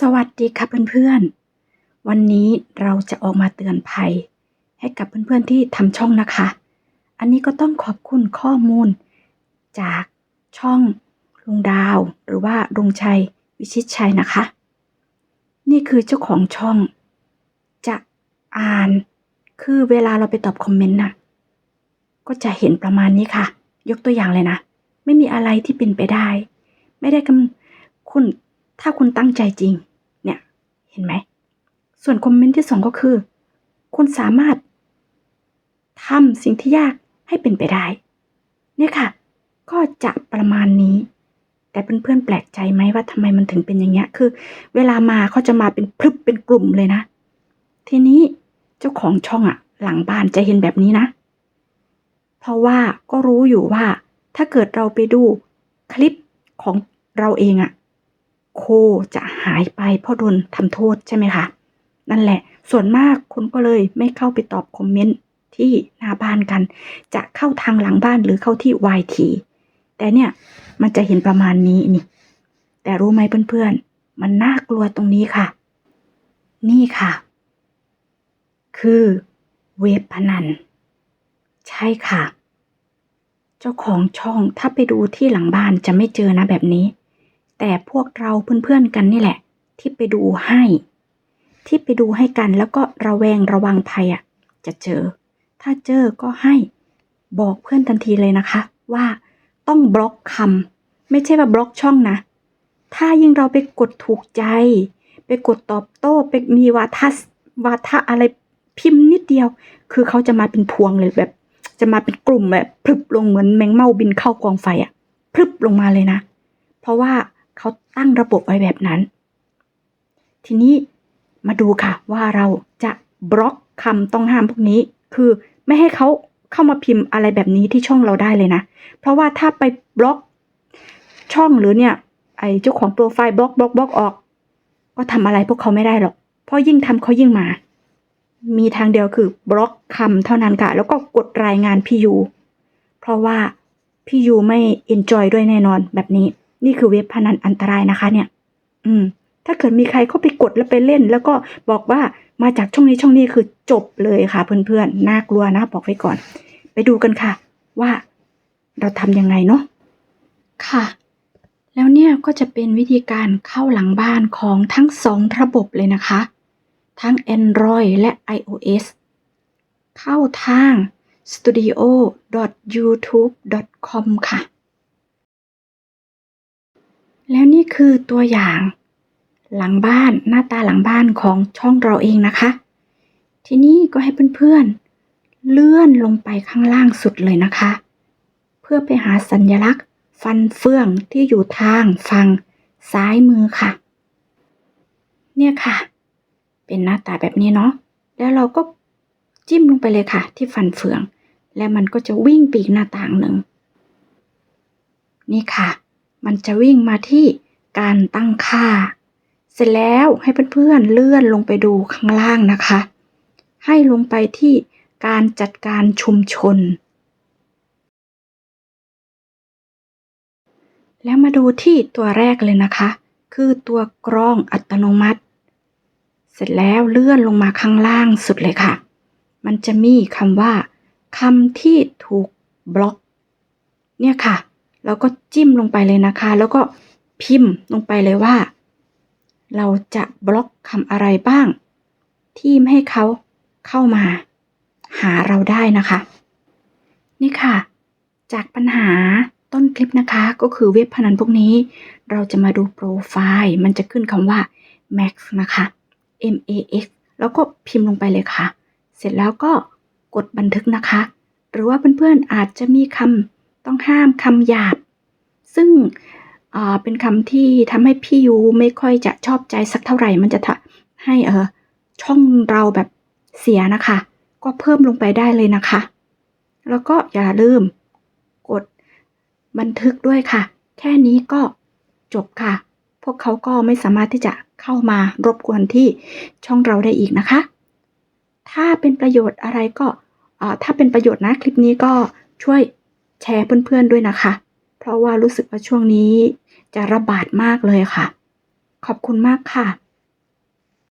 สวัสดีค่ะเพื่อนๆ วันนี้เราจะออกมาเตือนภัย ให้กับเพื่อนๆที่ทำช่องนะคะ อันนี้ก็ต้องขอบคุณข้อมูล จากช่องลุงดาว หรือว่าลุงชัยวิชิตชัยนะคะ นี่คือเจ้าของช่อง จะอ่านคือเวลาเราไปตอบคอมเมนต์น่ะก็จะเห็นประมาณนี้ค่ะ ยกตัวอย่างเลยนะ ไม่มีอะไรที่เป็นไปได้ ไม่ได้กำคุณ ถ้าคุณตั้งใจจริง เนี่ย เห็นไหม ส่วนคอมเมนต์ที่สองก็คือ คุณสามารถทำสิ่งที่ยากให้เป็นไปได้ เนี่ยค่ะ ก็จะประมาณนี้ แต่เพื่อนๆแปลกใจไหมว่าทำไมมันถึงเป็นอย่างเงี้ย คือ เวลามาเขาจะมาเป็นพรึบเป็นกลุ่มเลยนะ ทีนี้เจ้าของช่องอะหลังบ้านจะเห็นแบบนี้นะ เพราะว่าก็รู้อยู่ว่าถ้าเกิดเราไปดูคลิปของเราเองอะ โคจะหายไปเพราะโดนทำโทษใช่ไหมคะ นั่นแหละ ส่วนมากคนก็เลยไม่เข้าไปตอบคอมเมนต์ที่หน้าบ้านกัน จะเข้าทางหลังบ้านหรือเข้าที่ YT แต่เนี่ยมันจะเห็นประมาณนี้นี่ แต่รู้ไหมเพื่อนๆ มันน่ากลัวตรงนี้ค่ะ นี่ค่ะ คือเว็บพนัน ใช่ค่ะ เจ้าของช่องถ้าไปดูที่หลังบ้านจะไม่เจอนะแบบนี้ แต่พวกเราเพื่อนๆกันนี่แหละ ที่ไปดูให้ ที่ไปดูให้กันแล้วก็ระแวงระวังภัยอะ จะเจอ ถ้าเจอก็ให้บอกเพื่อนทันทีเลยนะคะ ว่าต้องบล็อกคำไม่ใช่ว่าบล็อกช่องนะ ถ้ายิ่งเราไปกดถูกใจ ไปกดตอบโต้ไปมีวาทะวาทะอะไรพิมพ์นิดเดียว คือเขาจะมาเป็นพวงเลยแบบ จะมาเป็นกลุ่มแบบพรึบลงเหมือนแมงเม่าบินเข้ากองไฟอะพรึบลงมาเลยนะ เพราะว่า ตั้งระบบไว้แบบนั้น ทีนี้มาดูค่ะว่าเราจะบล็อกคำต้องห้ามพวกนี้ คือไม่ให้เขาเข้ามาพิมพ์อะไรแบบนี้ที่ช่องเราได้เลยนะ เพราะว่าถ้าไปบล็อกช่องหรือเนี่ยไอเจ้าของโปรไฟล์บล็อกบล็อกบล็อกออก ก็ทำอะไรพวกเขาไม่ได้หรอก เพราะยิ่งทำเขายิ่งมา มีทางเดียวคือบล็อกคำเท่านั้นค่ะ แล้วก็กดรายงานพี่ยู เพราะว่าพี่ยูไม่เอนจอยด้วยแน่นอนแบบนี้ นี่คือเว็บพนันอันตรายนะคะ เนี่ย อืม ถ้าเกิดมีใครเข้าไปกดแล้วไปเล่น แล้วก็บอกว่ามาจากช่องนี้ช่องนี้คือจบเลยค่ะ เพื่อนๆ น่ากลัวนะบอกไว้ก่อน ไปดูกันค่ะ ว่าเราทำยังไงเนาะ ค่ะ แล้วเนี่ยก็จะเป็นวิธีการเข้าหลังบ้านของทั้งสองระบบเลยนะคะ ทั้ง Android และ iOS เข้าทาง studio.youtube.com ค่ะ แล้วนี่คือตัวอย่าง หลังบ้านหน้าตาหลังบ้านของช่องเราเองนะคะ ทีนี้ก็ให้เพื่อนๆ เลื่อนลงไปข้างล่างสุดเลยนะคะ เพื่อไปหาสัญลักษณ์ ฟันเฟืองที่อยู่ทางฝั่งซ้ายมือค่ะ เนี่ยค่ะ เป็นหน้าตาแบบนี้เนาะแล้วเราก็จิ้มลงไปเลยค่ะ ที่ฟันเฟือง และมันก็จะวิ่งปีกหน้าต่างหนึ่ง นี่ค่ะ มันจะวิ่งมาที่การตั้งค่า เสร็จแล้วให้เพื่อนๆเลื่อนลงไปดูข้างล่างนะคะ ให้ลงไปที่การจัดการชุมชน แล้วมาดูที่ตัวแรกเลยนะคะ คือตัวกรองอัตโนมัติ เสร็จแล้วเลื่อนลงมาข้างล่างสุดเลยค่ะ มันจะมีคำว่าคำที่ถูกบล็อก เนี่ยค่ะ เราก็จิ้มลงไปเลยนะคะ แล้วก็พิมพ์ลงไปเลยว่า เราจะบล็อกคำอะไรบ้าง ที่ไม่ให้เขาเข้ามา หาเราได้นะคะ นี่ค่ะ จากปัญหาต้นคลิปนะคะก็คือเว็บพนันพวกนี้ เราจะมาดูโปรไฟล์มันจะขึ้นคำว่า max นะคะ m a x แล้วก็พิมพ์ลงไปเลยค่ะ เสร็จแล้วก็กดบันทึกนะคะ หรือว่าเพื่อนๆอาจจะมีคำ ต้องห้ามคำหยาบ ซึ่งเป็นคำที่ทำให้พี่ยูไม่ค่อยจะชอบใจสักเท่าไหร่ มันจะทำให้เออช่องเราแบบเสียนะคะ ก็เพิ่มลงไปได้เลยนะคะ แล้วก็อย่าลืมกดบันทึกด้วยค่ะ แค่นี้ก็จบค่ะ พวกเขาก็ไม่สามารถที่จะเข้ามารบกวนที่ช่องเราได้อีกนะคะ ถ้าเป็นประโยชน์อะไรก็ถ้าเป็นประโยชน์นะคลิปนี้ก็ช่วย แชร์เพื่อนๆด้วยนะคะ เพราะว่ารู้สึกว่าช่วงนี้จะระบาดมากเลยค่ะ ขอบคุณมากค่ะ